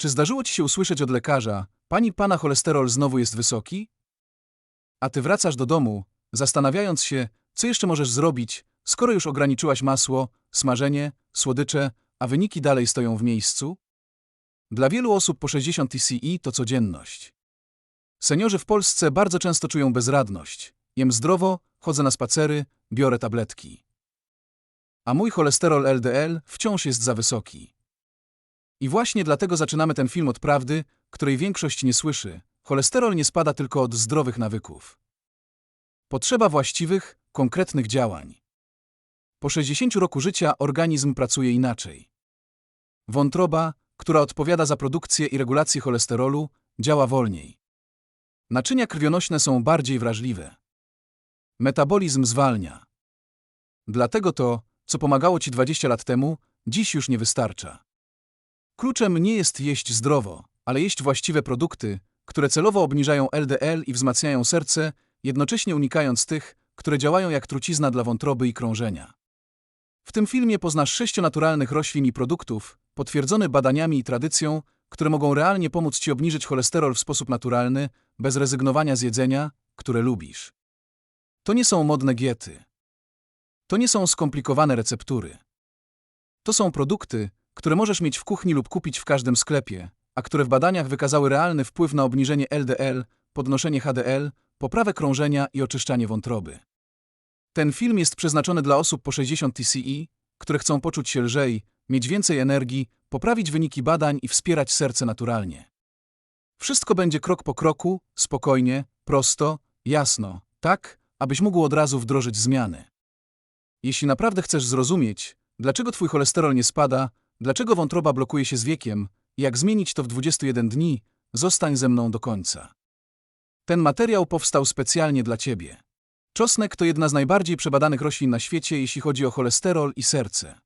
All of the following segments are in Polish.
Czy zdarzyło ci się usłyszeć od lekarza, pani pana cholesterol znowu jest wysoki? A ty wracasz do domu, zastanawiając się, co jeszcze możesz zrobić, skoro już ograniczyłaś masło, smażenie, słodycze, a wyniki dalej stoją w miejscu? Dla wielu osób po 60 TCI to codzienność. Seniorzy w Polsce bardzo często czują bezradność. Jem zdrowo, chodzę na spacery, biorę tabletki. A mój cholesterol LDL wciąż jest za wysoki. I właśnie dlatego zaczynamy ten film od prawdy, której większość nie słyszy. Cholesterol nie spada tylko od zdrowych nawyków. Potrzeba właściwych, konkretnych działań. Po 60 roku życia organizm pracuje inaczej. Wątroba, która odpowiada za produkcję i regulację cholesterolu, działa wolniej. Naczynia krwionośne są bardziej wrażliwe. Metabolizm zwalnia. Dlatego to, co pomagało ci 20 lat temu, dziś już nie wystarcza. Kluczem nie jest jeść zdrowo, ale jeść właściwe produkty, które celowo obniżają LDL i wzmacniają serce, jednocześnie unikając tych, które działają jak trucizna dla wątroby i krążenia. W tym filmie poznasz sześciu naturalnych roślin i produktów, potwierdzone badaniami i tradycją, które mogą realnie pomóc Ci obniżyć cholesterol w sposób naturalny, bez rezygnowania z jedzenia, które lubisz. To nie są modne diety. To nie są skomplikowane receptury. To są produkty, które możesz mieć w kuchni lub kupić w każdym sklepie, a które w badaniach wykazały realny wpływ na obniżenie LDL, podnoszenie HDL, poprawę krążenia i oczyszczanie wątroby. Ten film jest przeznaczony dla osób po 60 TCI, które chcą poczuć się lżej, mieć więcej energii, poprawić wyniki badań i wspierać serce naturalnie. Wszystko będzie krok po kroku, spokojnie, prosto, jasno, tak, abyś mógł od razu wdrożyć zmiany. Jeśli naprawdę chcesz zrozumieć, dlaczego twój cholesterol nie spada, dlaczego wątroba blokuje się z wiekiem jak zmienić to w 21 dni, zostań ze mną do końca. Ten materiał powstał specjalnie dla ciebie. Czosnek to jedna z najbardziej przebadanych roślin na świecie, jeśli chodzi o cholesterol i serce.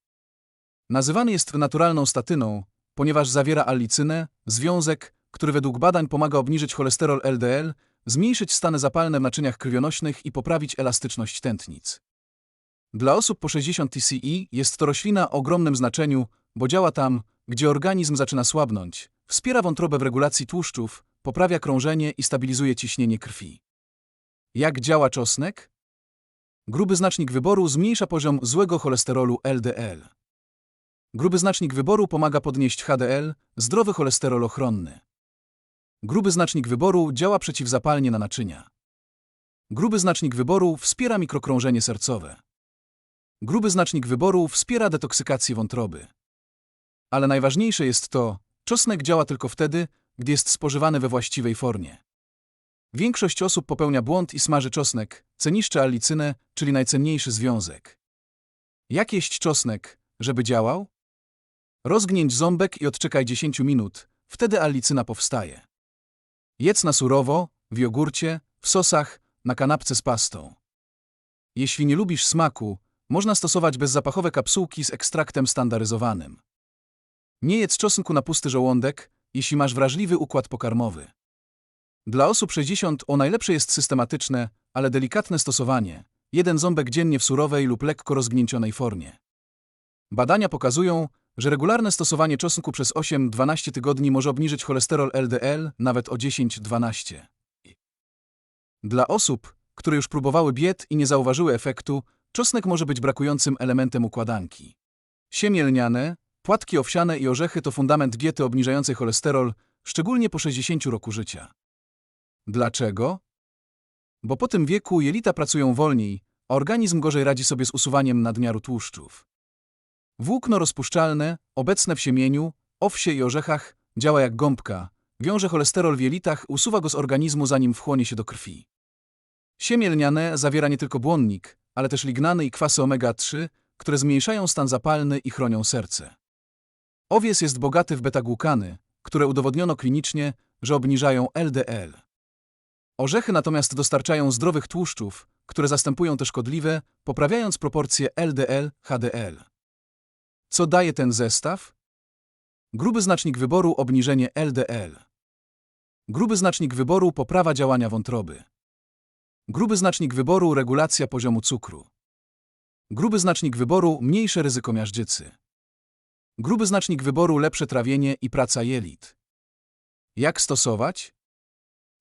Nazywany jest naturalną statyną, ponieważ zawiera allicynę, związek, który według badań pomaga obniżyć cholesterol LDL, zmniejszyć stany zapalne w naczyniach krwionośnych i poprawić elastyczność tętnic. Dla osób po 60 TCI jest to roślina o ogromnym znaczeniu, bo działa tam, gdzie organizm zaczyna słabnąć, wspiera wątrobę w regulacji tłuszczów, poprawia krążenie i stabilizuje ciśnienie krwi. Jak działa czosnek? Gruby znacznik wyboru zmniejsza poziom złego cholesterolu LDL. Gruby znacznik wyboru pomaga podnieść HDL, zdrowy cholesterol ochronny. Gruby znacznik wyboru działa przeciwzapalnie na naczynia. Gruby znacznik wyboru wspiera mikrokrążenie sercowe. Gruby znacznik wyboru wspiera detoksykację wątroby. Ale najważniejsze jest to, czosnek działa tylko wtedy, gdy jest spożywany we właściwej formie. Większość osób popełnia błąd i smaży czosnek, ceniszcze allicynę, czyli najcenniejszy związek. Jak jeść czosnek, żeby działał? Rozgnięć ząbek i odczekaj 10 minut, wtedy allicyna powstaje. Jedz na surowo, w jogurcie, w sosach, na kanapce z pastą. Jeśli nie lubisz smaku, można stosować bezzapachowe kapsułki z ekstraktem standaryzowanym. Nie jedz czosnku na pusty żołądek, jeśli masz wrażliwy układ pokarmowy. Dla osób 60 o najlepsze jest systematyczne, ale delikatne stosowanie. Jeden ząbek dziennie w surowej lub lekko rozgnięcionej formie. Badania pokazują, że regularne stosowanie czosnku przez 8-12 tygodni może obniżyć cholesterol LDL nawet o 10-12. Dla osób, które już próbowały diet i nie zauważyły efektu, czosnek może być brakującym elementem układanki. Siemię lniane, płatki owsiane i orzechy to fundament diety obniżającej cholesterol, szczególnie po 60 roku życia. Dlaczego? Bo po tym wieku jelita pracują wolniej, a organizm gorzej radzi sobie z usuwaniem nadmiaru tłuszczów. Włókno rozpuszczalne, obecne w siemieniu, owsie i orzechach, działa jak gąbka, wiąże cholesterol w jelitach, usuwa go z organizmu zanim wchłonie się do krwi. Siemię lniane zawiera nie tylko błonnik, ale też lignany i kwasy omega-3, które zmniejszają stan zapalny i chronią serce. Owies jest bogaty w beta-głukany, które udowodniono klinicznie, że obniżają LDL. Orzechy natomiast dostarczają zdrowych tłuszczów, które zastępują te szkodliwe, poprawiając proporcje LDL-HDL. Co daje ten zestaw? Gruby znacznik wyboru obniżenie LDL. Gruby znacznik wyboru poprawa działania wątroby. Gruby znacznik wyboru regulacja poziomu cukru. Gruby znacznik wyboru mniejsze ryzyko miażdżycy. Gruby znacznik wyboru lepsze trawienie i praca jelit. Jak stosować?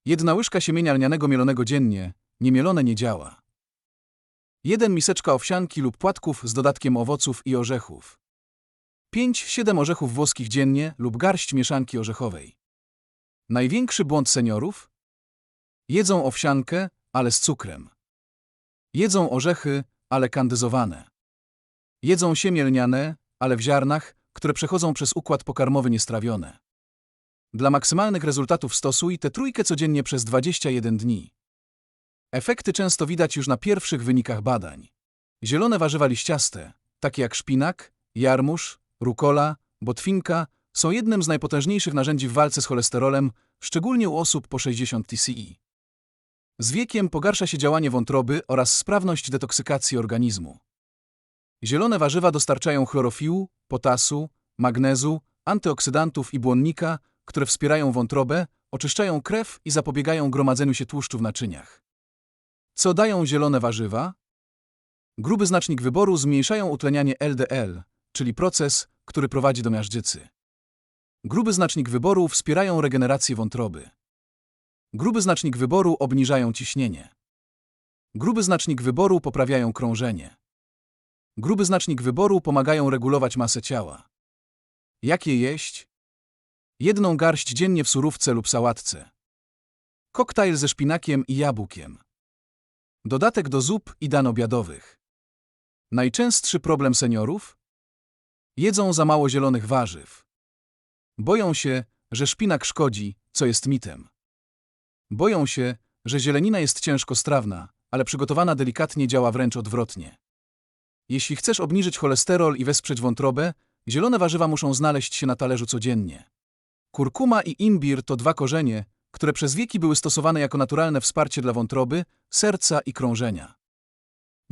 Jedna łyżka siemienia lnianego mielonego dziennie, niemielone nie działa. Jeden miseczka owsianki lub płatków z dodatkiem owoców i orzechów. 5-7 orzechów włoskich dziennie lub garść mieszanki orzechowej. Największy błąd seniorów? Jedzą owsiankę, ale z cukrem. Jedzą orzechy, ale kandyzowane. Jedzą siemię lniane, ale w ziarnach, które przechodzą przez układ pokarmowy niestrawione. Dla maksymalnych rezultatów stosuj tę trójkę codziennie przez 21 dni. Efekty często widać już na pierwszych wynikach badań. Zielone warzywa liściaste, takie jak szpinak, jarmuż, rukola, botwinka, są jednym z najpotężniejszych narzędzi w walce z cholesterolem, szczególnie u osób po 60 TCI. Z wiekiem pogarsza się działanie wątroby oraz sprawność detoksykacji organizmu. Zielone warzywa dostarczają chlorofiłu, potasu, magnezu, antyoksydantów i błonnika, które wspierają wątrobę, oczyszczają krew i zapobiegają gromadzeniu się tłuszczu w naczyniach. Co dają zielone warzywa? Gruby znacznik wyboru zmniejszają utlenianie LDL, czyli proces, który prowadzi do miażdżycy. Gruby znacznik wyboru wspierają regenerację wątroby. Gruby znacznik wyboru obniżają ciśnienie. Gruby znacznik wyboru poprawiają krążenie. Gruby znacznik wyboru pomagają regulować masę ciała. Jakie jeść? Jedną garść dziennie w surówce lub sałatce. Koktajl ze szpinakiem i jabłkiem. Dodatek do zup i dan obiadowych. Najczęstszy problem seniorów? Jedzą za mało zielonych warzyw. Boją się, że szpinak szkodzi, co jest mitem. Boją się, że zielenina jest ciężkostrawna, ale przygotowana delikatnie działa wręcz odwrotnie. Jeśli chcesz obniżyć cholesterol i wesprzeć wątrobę, zielone warzywa muszą znaleźć się na talerzu codziennie. Kurkuma i imbir to dwa korzenie, które przez wieki były stosowane jako naturalne wsparcie dla wątroby, serca i krążenia.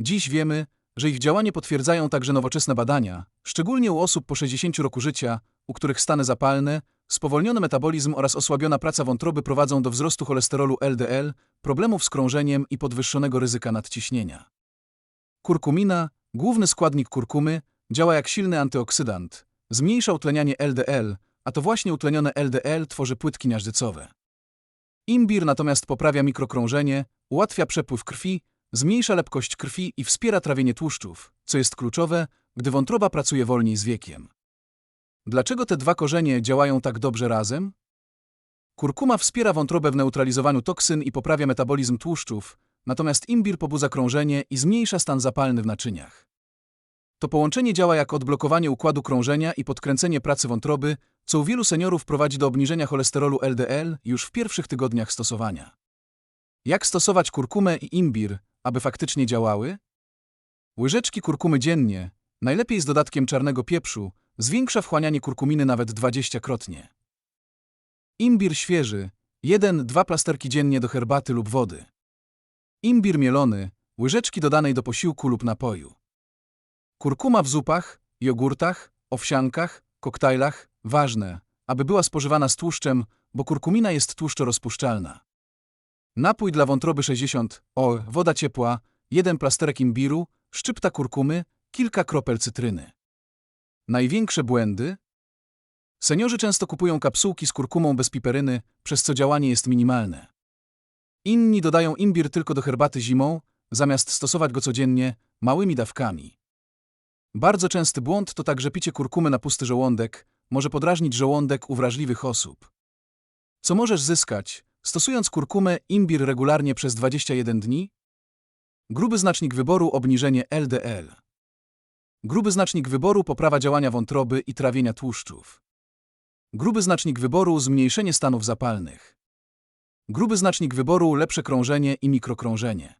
Dziś wiemy, że ich działanie potwierdzają także nowoczesne badania, szczególnie u osób po 60 roku życia, u których stany zapalne, spowolniony metabolizm oraz osłabiona praca wątroby prowadzą do wzrostu cholesterolu LDL, problemów z krążeniem i podwyższonego ryzyka nadciśnienia. Kurkumina, główny składnik kurkumy, działa jak silny antyoksydant, zmniejsza utlenianie LDL, a to właśnie utlenione LDL tworzy płytki miażdżycowe. Imbir natomiast poprawia mikrokrążenie, ułatwia przepływ krwi, zmniejsza lepkość krwi i wspiera trawienie tłuszczów, co jest kluczowe, gdy wątroba pracuje wolniej z wiekiem. Dlaczego te dwa korzenie działają tak dobrze razem? Kurkuma wspiera wątrobę w neutralizowaniu toksyn i poprawia metabolizm tłuszczów, natomiast imbir pobudza krążenie i zmniejsza stan zapalny w naczyniach. To połączenie działa jak odblokowanie układu krążenia i podkręcenie pracy wątroby, co u wielu seniorów prowadzi do obniżenia cholesterolu LDL już w pierwszych tygodniach stosowania. Jak stosować kurkumę i imbir, aby faktycznie działały? Łyżeczki kurkumy dziennie, najlepiej z dodatkiem czarnego pieprzu, zwiększa wchłanianie kurkuminy nawet 20-krotnie. Imbir świeży, 1-2 plasterki dziennie do herbaty lub wody. Imbir mielony, łyżeczki dodanej do posiłku lub napoju. Kurkuma w zupach, jogurtach, owsiankach, koktajlach, ważne, aby była spożywana z tłuszczem, bo kurkumina jest tłuszczorozpuszczalna. Napój dla wątroby 60 o, woda ciepła, jeden plasterek imbiru, szczypta kurkumy, kilka kropel cytryny. Największe błędy? Seniorzy często kupują kapsułki z kurkumą bez piperyny, przez co działanie jest minimalne. Inni dodają imbir tylko do herbaty zimą, zamiast stosować go codziennie, małymi dawkami. Bardzo częsty błąd to także picie kurkumy na pusty żołądek, może podrażnić żołądek u wrażliwych osób. Co możesz zyskać, stosując kurkumę imbir regularnie przez 21 dni? Gruby znacznik wyboru obniżenie LDL. Gruby znacznik wyboru poprawa działania wątroby i trawienia tłuszczów. Gruby znacznik wyboru zmniejszenie stanów zapalnych. Gruby znacznik wyboru lepsze krążenie i mikrokrążenie.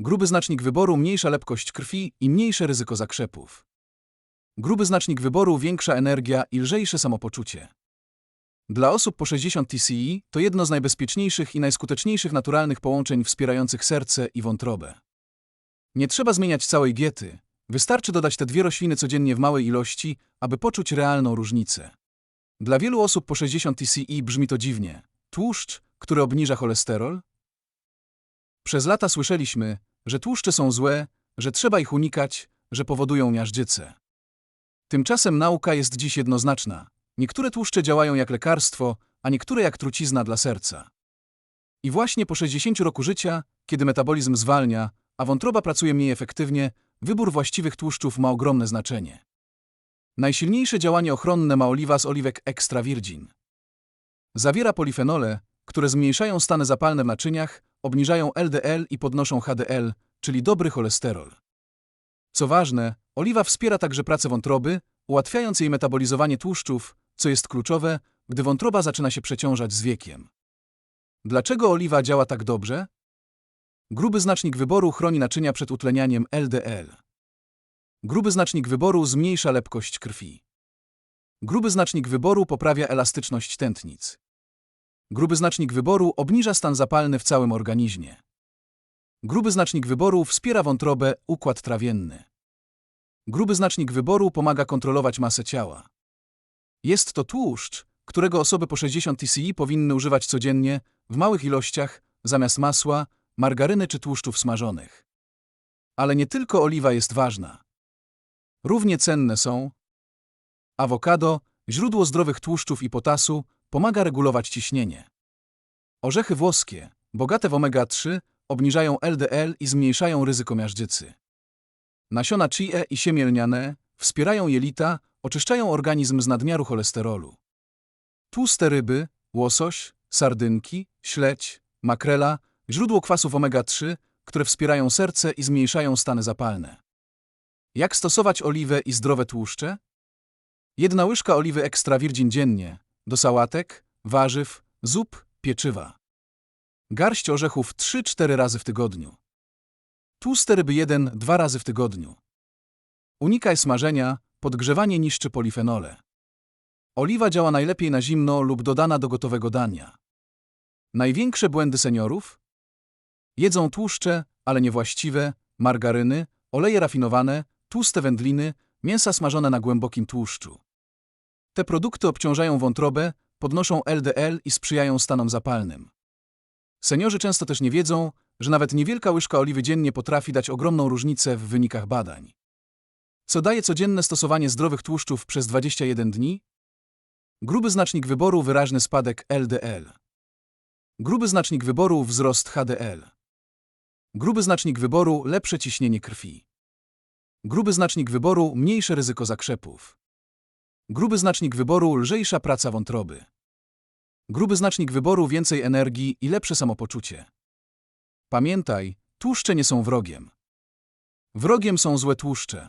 Gruby znacznik wyboru mniejsza lepkość krwi i mniejsze ryzyko zakrzepów. Gruby znacznik wyboru większa energia i lżejsze samopoczucie. Dla osób po 60 TCI to jedno z najbezpieczniejszych i najskuteczniejszych naturalnych połączeń wspierających serce i wątrobę. Nie trzeba zmieniać całej diety, wystarczy dodać te dwie rośliny codziennie w małej ilości, aby poczuć realną różnicę. Dla wielu osób po 60 TCI brzmi to dziwnie. Tłuszcz, który obniża cholesterol? Przez lata słyszeliśmy, że tłuszcze są złe, że trzeba ich unikać, że powodują miażdżycę. Tymczasem nauka jest dziś jednoznaczna. Niektóre tłuszcze działają jak lekarstwo, a niektóre jak trucizna dla serca. I właśnie po 60 roku życia, kiedy metabolizm zwalnia, a wątroba pracuje mniej efektywnie, wybór właściwych tłuszczów ma ogromne znaczenie. Najsilniejsze działanie ochronne ma oliwa z oliwek extra virgin. Zawiera polifenole, które zmniejszają stany zapalne w naczyniach, obniżają LDL i podnoszą HDL, czyli dobry cholesterol. Co ważne, oliwa wspiera także pracę wątroby, ułatwiając jej metabolizowanie tłuszczów, co jest kluczowe, gdy wątroba zaczyna się przeciążać z wiekiem. Dlaczego oliwa działa tak dobrze? Gruby znacznik wyboru chroni naczynia przed utlenianiem LDL. Gruby znacznik wyboru zmniejsza lepkość krwi. Gruby znacznik wyboru poprawia elastyczność tętnic. Gruby znacznik wyboru obniża stan zapalny w całym organizmie. Gruby znacznik wyboru wspiera wątrobę, układ trawienny. Gruby znacznik wyboru pomaga kontrolować masę ciała. Jest to tłuszcz, którego osoby po 60 TCI powinny używać codziennie, w małych ilościach, zamiast masła, margaryny czy tłuszczów smażonych. Ale nie tylko oliwa jest ważna. Równie cenne są awokado, źródło zdrowych tłuszczów i potasu, pomaga regulować ciśnienie. Orzechy włoskie, bogate w omega-3, obniżają LDL i zmniejszają ryzyko miażdżycy. Nasiona chia i siemię lniane wspierają jelita, oczyszczają organizm z nadmiaru cholesterolu. Tłuste ryby, łosoś, sardynki, śledź, makrela, źródło kwasów omega-3, które wspierają serce i zmniejszają stany zapalne. Jak stosować oliwę i zdrowe tłuszcze? Jedna łyżka oliwy extra virgin dziennie, do sałatek, warzyw, zup, pieczywa. Garść orzechów 3-4 razy w tygodniu. Tłuste ryby 1-2 razy w tygodniu. Unikaj smażenia, podgrzewanie niszczy polifenole. Oliwa działa najlepiej na zimno lub dodana do gotowego dania. Największe błędy seniorów? Jedzą tłuszcze, ale niewłaściwe, margaryny, oleje rafinowane, tłuste wędliny, mięsa smażone na głębokim tłuszczu. Te produkty obciążają wątrobę, podnoszą LDL i sprzyjają stanom zapalnym. Seniorzy często też nie wiedzą, że nawet niewielka łyżka oliwy dziennie potrafi dać ogromną różnicę w wynikach badań. Co daje codzienne stosowanie zdrowych tłuszczów przez 21 dni? Gruby znacznik wyboru wyraźny spadek LDL. Gruby znacznik wyboru wzrost HDL. Gruby znacznik wyboru lepsze ciśnienie krwi. Gruby znacznik wyboru mniejsze ryzyko zakrzepów. Gruby znacznik wyboru lżejsza praca wątroby. Gruby znacznik wyboru więcej energii i lepsze samopoczucie. Pamiętaj, tłuszcze nie są wrogiem. Wrogiem są złe tłuszcze.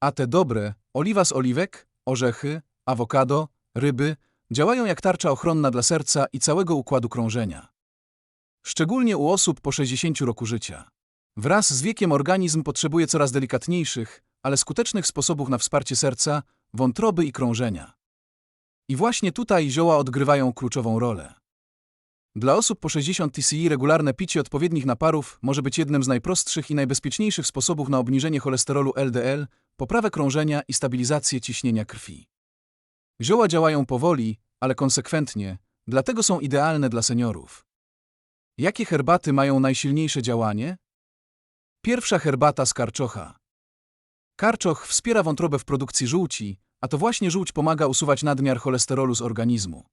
A te dobre, oliwa z oliwek, orzechy, awokado, ryby, działają jak tarcza ochronna dla serca i całego układu krążenia. Szczególnie u osób po 60 roku życia. Wraz z wiekiem organizm potrzebuje coraz delikatniejszych, ale skutecznych sposobów na wsparcie serca, wątroby i krążenia. I właśnie tutaj zioła odgrywają kluczową rolę. Dla osób po 60 TCI regularne picie odpowiednich naparów może być jednym z najprostszych i najbezpieczniejszych sposobów na obniżenie cholesterolu LDL, poprawę krążenia i stabilizację ciśnienia krwi. Zioła działają powoli, ale konsekwentnie, dlatego są idealne dla seniorów. Jakie herbaty mają najsilniejsze działanie? Pierwsza herbata z karczocha. Karczoch wspiera wątrobę w produkcji żółci, a to właśnie żółć pomaga usuwać nadmiar cholesterolu z organizmu.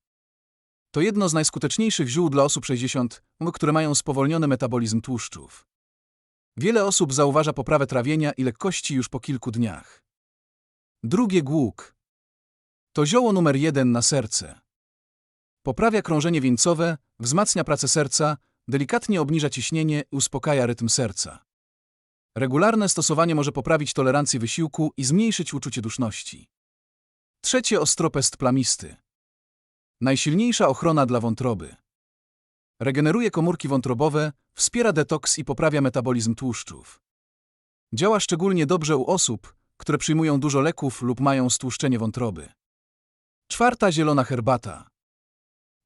To jedno z najskuteczniejszych ziół dla osób 60, które mają spowolniony metabolizm tłuszczów. Wiele osób zauważa poprawę trawienia i lekkości już po kilku dniach. Drugie głuk. To zioło numer jeden na serce. Poprawia krążenie wieńcowe, wzmacnia pracę serca, delikatnie obniża ciśnienie i uspokaja rytm serca. Regularne stosowanie może poprawić tolerancję wysiłku i zmniejszyć uczucie duszności. Trzecie ostropest plamisty. Najsilniejsza ochrona dla wątroby. Regeneruje komórki wątrobowe, wspiera detoks i poprawia metabolizm tłuszczów. Działa szczególnie dobrze u osób, które przyjmują dużo leków lub mają stłuszczenie wątroby. Czwarta zielona herbata.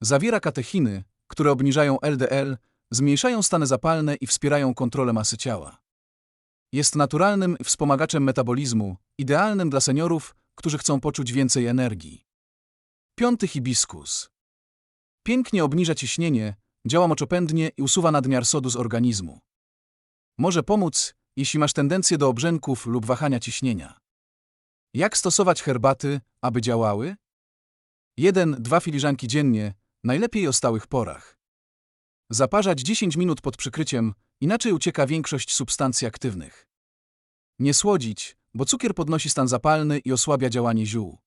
Zawiera katechiny, które obniżają LDL, zmniejszają stany zapalne i wspierają kontrolę masy ciała. Jest naturalnym wspomagaczem metabolizmu, idealnym dla seniorów, którzy chcą poczuć więcej energii. Piąty hibiskus. Pięknie obniża ciśnienie, działa moczopędnie i usuwa nadmiar sodu z organizmu. Może pomóc, jeśli masz tendencję do obrzęków lub wahania ciśnienia. Jak stosować herbaty, aby działały? 1-2 filiżanki dziennie, najlepiej o stałych porach. Zaparzać 10 minut pod przykryciem, inaczej ucieka większość substancji aktywnych. Nie słodzić, bo cukier podnosi stan zapalny i osłabia działanie ziół.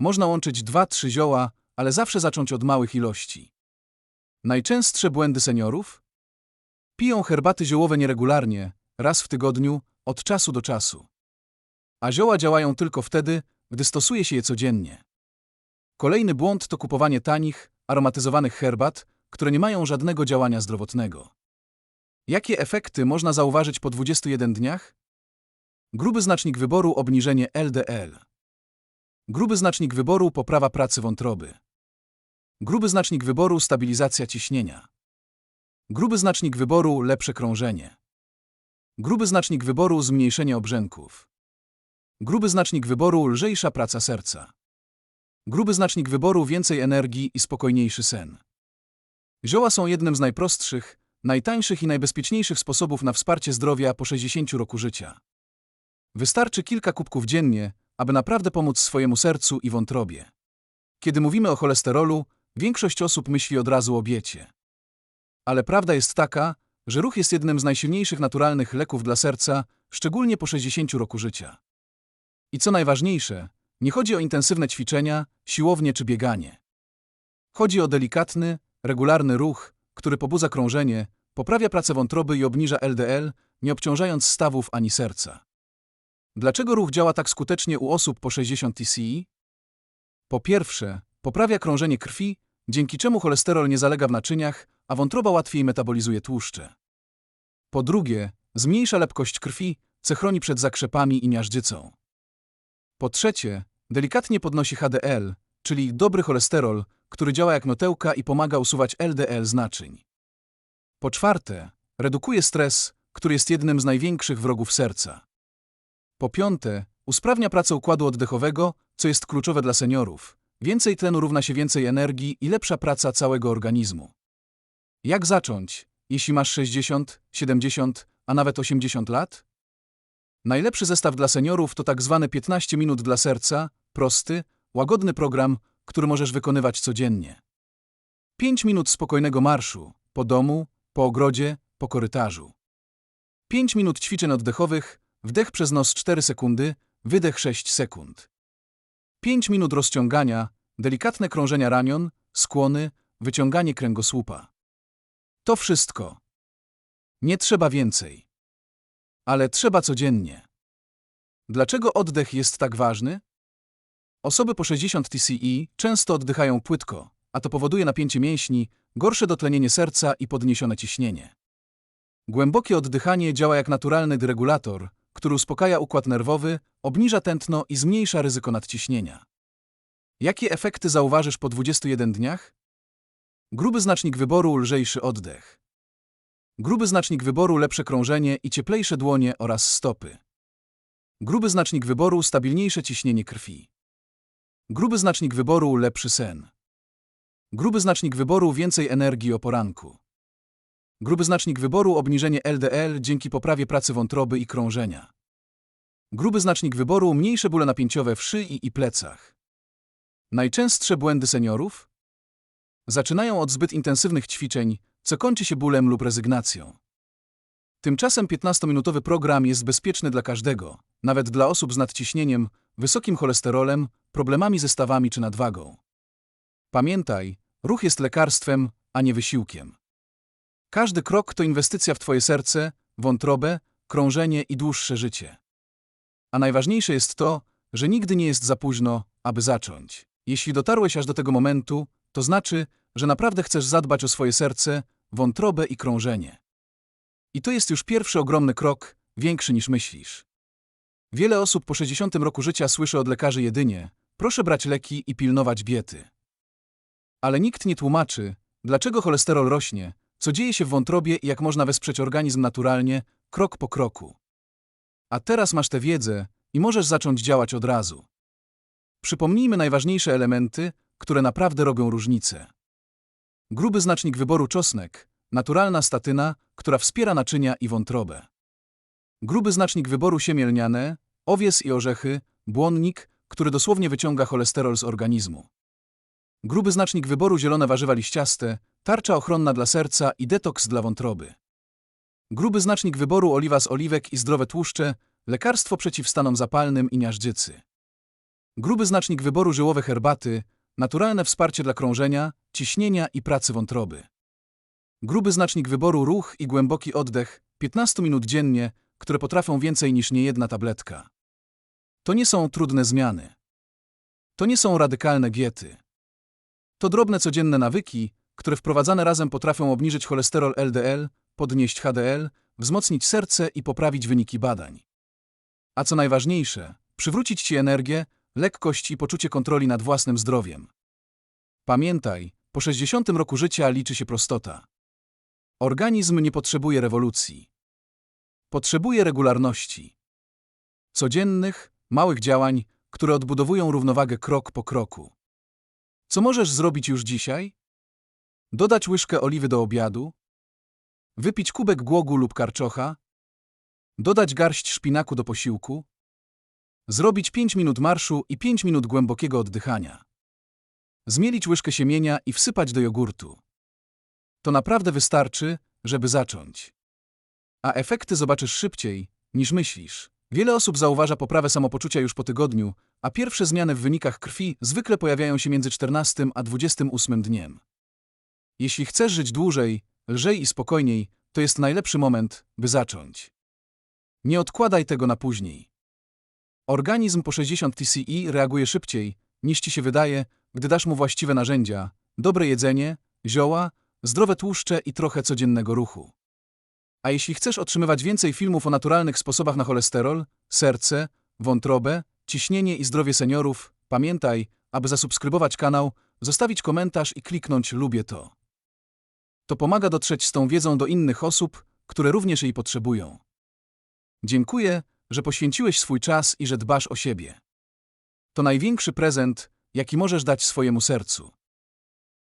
Można łączyć 2-3 zioła, ale zawsze zacząć od małych ilości. Najczęstsze błędy seniorów? Piją herbaty ziołowe nieregularnie, raz w tygodniu, od czasu do czasu. A zioła działają tylko wtedy, gdy stosuje się je codziennie. Kolejny błąd to kupowanie tanich, aromatyzowanych herbat, które nie mają żadnego działania zdrowotnego. Jakie efekty można zauważyć po 21 dniach? Gruby znacznik wyboru obniżenie LDL. Gruby znacznik wyboru poprawa pracy wątroby. Gruby znacznik wyboru stabilizacja ciśnienia. Gruby znacznik wyboru lepsze krążenie. Gruby znacznik wyboru zmniejszenie obrzęków. Gruby znacznik wyboru lżejsza praca serca. Gruby znacznik wyboru więcej energii i spokojniejszy sen. Zioła są jednym z najprostszych, najtańszych i najbezpieczniejszych sposobów na wsparcie zdrowia po 60 roku życia. Wystarczy kilka kubków dziennie, aby naprawdę pomóc swojemu sercu i wątrobie. Kiedy mówimy o cholesterolu, większość osób myśli od razu o diecie. Ale prawda jest taka, że ruch jest jednym z najsilniejszych naturalnych leków dla serca, szczególnie po 60 roku życia. I co najważniejsze, nie chodzi o intensywne ćwiczenia, siłownie czy bieganie. Chodzi o delikatny, regularny ruch, który pobudza krążenie, poprawia pracę wątroby i obniża LDL, nie obciążając stawów ani serca. Dlaczego ruch działa tak skutecznie u osób po 60 TCI? Po pierwsze, poprawia krążenie krwi, dzięki czemu cholesterol nie zalega w naczyniach, a wątroba łatwiej metabolizuje tłuszcze. Po drugie, zmniejsza lepkość krwi, co chroni przed zakrzepami i miażdżycą. Po trzecie, delikatnie podnosi HDL, czyli dobry cholesterol, który działa jak notełka i pomaga usuwać LDL z naczyń. Po czwarte, redukuje stres, który jest jednym z największych wrogów serca. Po piąte, usprawnia pracę układu oddechowego, co jest kluczowe dla seniorów. Więcej tlenu równa się więcej energii i lepsza praca całego organizmu. Jak zacząć, jeśli masz 60, 70, a nawet 80 lat? Najlepszy zestaw dla seniorów to tak zwane 15 minut dla serca, prosty, łagodny program, który możesz wykonywać codziennie. 5 minut spokojnego marszu, po domu, po ogrodzie, po korytarzu. 5 minut ćwiczeń oddechowych, wdech przez nos 4 sekundy, wydech 6 sekund. 5 minut rozciągania, delikatne krążenia ramion, skłony, wyciąganie kręgosłupa. To wszystko. Nie trzeba więcej. Ale trzeba codziennie. Dlaczego oddech jest tak ważny? Osoby po 60 TCE często oddychają płytko, a to powoduje napięcie mięśni, gorsze dotlenienie serca i podniesione ciśnienie. Głębokie oddychanie działa jak naturalny deregulator, który uspokaja układ nerwowy, obniża tętno i zmniejsza ryzyko nadciśnienia. Jakie efekty zauważysz po 21 dniach? Gruby znacznik wyboru lżejszy oddech. Gruby znacznik wyboru lepsze krążenie i cieplejsze dłonie oraz stopy. Gruby znacznik wyboru stabilniejsze ciśnienie krwi. Gruby znacznik wyboru lepszy sen. Gruby znacznik wyboru więcej energii o poranku. Gruby znacznik wyboru obniżenie LDL dzięki poprawie pracy wątroby i krążenia. Gruby znacznik wyboru mniejsze bóle napięciowe w szyi i plecach. Najczęstsze błędy seniorów? Zaczynają od zbyt intensywnych ćwiczeń, co kończy się bólem lub rezygnacją. Tymczasem 15-minutowy program jest bezpieczny dla każdego, nawet dla osób z nadciśnieniem, wysokim cholesterolem, problemami ze stawami czy nadwagą. Pamiętaj, ruch jest lekarstwem, a nie wysiłkiem. Każdy krok to inwestycja w Twoje serce, wątrobę, krążenie i dłuższe życie. A najważniejsze jest to, że nigdy nie jest za późno, aby zacząć. Jeśli dotarłeś aż do tego momentu, to znaczy, że naprawdę chcesz zadbać o swoje serce, wątrobę i krążenie. I to jest już pierwszy ogromny krok, większy niż myślisz. Wiele osób po 60 roku życia słyszy od lekarzy jedynie: proszę brać leki i pilnować diety. Ale nikt nie tłumaczy, dlaczego cholesterol rośnie, co dzieje się w wątrobie i jak można wesprzeć organizm naturalnie, krok po kroku. A teraz masz tę wiedzę i możesz zacząć działać od razu. Przypomnijmy najważniejsze elementy, które naprawdę robią różnicę. Gruby znacznik wyboru czosnek, naturalna statyna, która wspiera naczynia i wątrobę. Gruby znacznik wyboru siemię lniane, owies i orzechy, błonnik, który dosłownie wyciąga cholesterol z organizmu. Gruby znacznik wyboru zielone warzywa liściaste, tarcza ochronna dla serca i detoks dla wątroby. Gruby znacznik wyboru oliwa z oliwek i zdrowe tłuszcze, lekarstwo przeciw stanom zapalnym i miażdżycy. Gruby znacznik wyboru żyłowe herbaty, naturalne wsparcie dla krążenia, ciśnienia i pracy wątroby. Gruby znacznik wyboru ruch i głęboki oddech, 15 minut dziennie, które potrafią więcej niż niejedna tabletka. To nie są trudne zmiany. To nie są radykalne diety. To drobne codzienne nawyki, które wprowadzane razem potrafią obniżyć cholesterol LDL, podnieść HDL, wzmocnić serce i poprawić wyniki badań. A co najważniejsze, przywrócić Ci energię, lekkość i poczucie kontroli nad własnym zdrowiem. Pamiętaj, po 60 roku życia liczy się prostota. Organizm nie potrzebuje rewolucji. Potrzebuje regularności. Codziennych, małych działań, które odbudowują równowagę krok po kroku. Co możesz zrobić już dzisiaj? Dodać łyżkę oliwy do obiadu? Wypić kubek głogu lub karczocha? Dodać garść szpinaku do posiłku? Zrobić 5 minut marszu i 5 minut głębokiego oddychania. Zmielić łyżkę siemienia i wsypać do jogurtu. To naprawdę wystarczy, żeby zacząć. A efekty zobaczysz szybciej, niż myślisz. Wiele osób zauważa poprawę samopoczucia już po tygodniu, a pierwsze zmiany w wynikach krwi zwykle pojawiają się między 14 a 28 dniem. Jeśli chcesz żyć dłużej, lżej i spokojniej, to jest najlepszy moment, by zacząć. Nie odkładaj tego na później. Organizm po 60 TCI reaguje szybciej, niż ci się wydaje, gdy dasz mu właściwe narzędzia, dobre jedzenie, zioła, zdrowe tłuszcze i trochę codziennego ruchu. A jeśli chcesz otrzymywać więcej filmów o naturalnych sposobach na cholesterol, serce, wątrobę, ciśnienie i zdrowie seniorów, pamiętaj, aby zasubskrybować kanał, zostawić komentarz i kliknąć lubię to. To pomaga dotrzeć z tą wiedzą do innych osób, które również jej potrzebują. Dziękuję, że poświęciłeś swój czas i że dbasz o siebie. To największy prezent, jaki możesz dać swojemu sercu.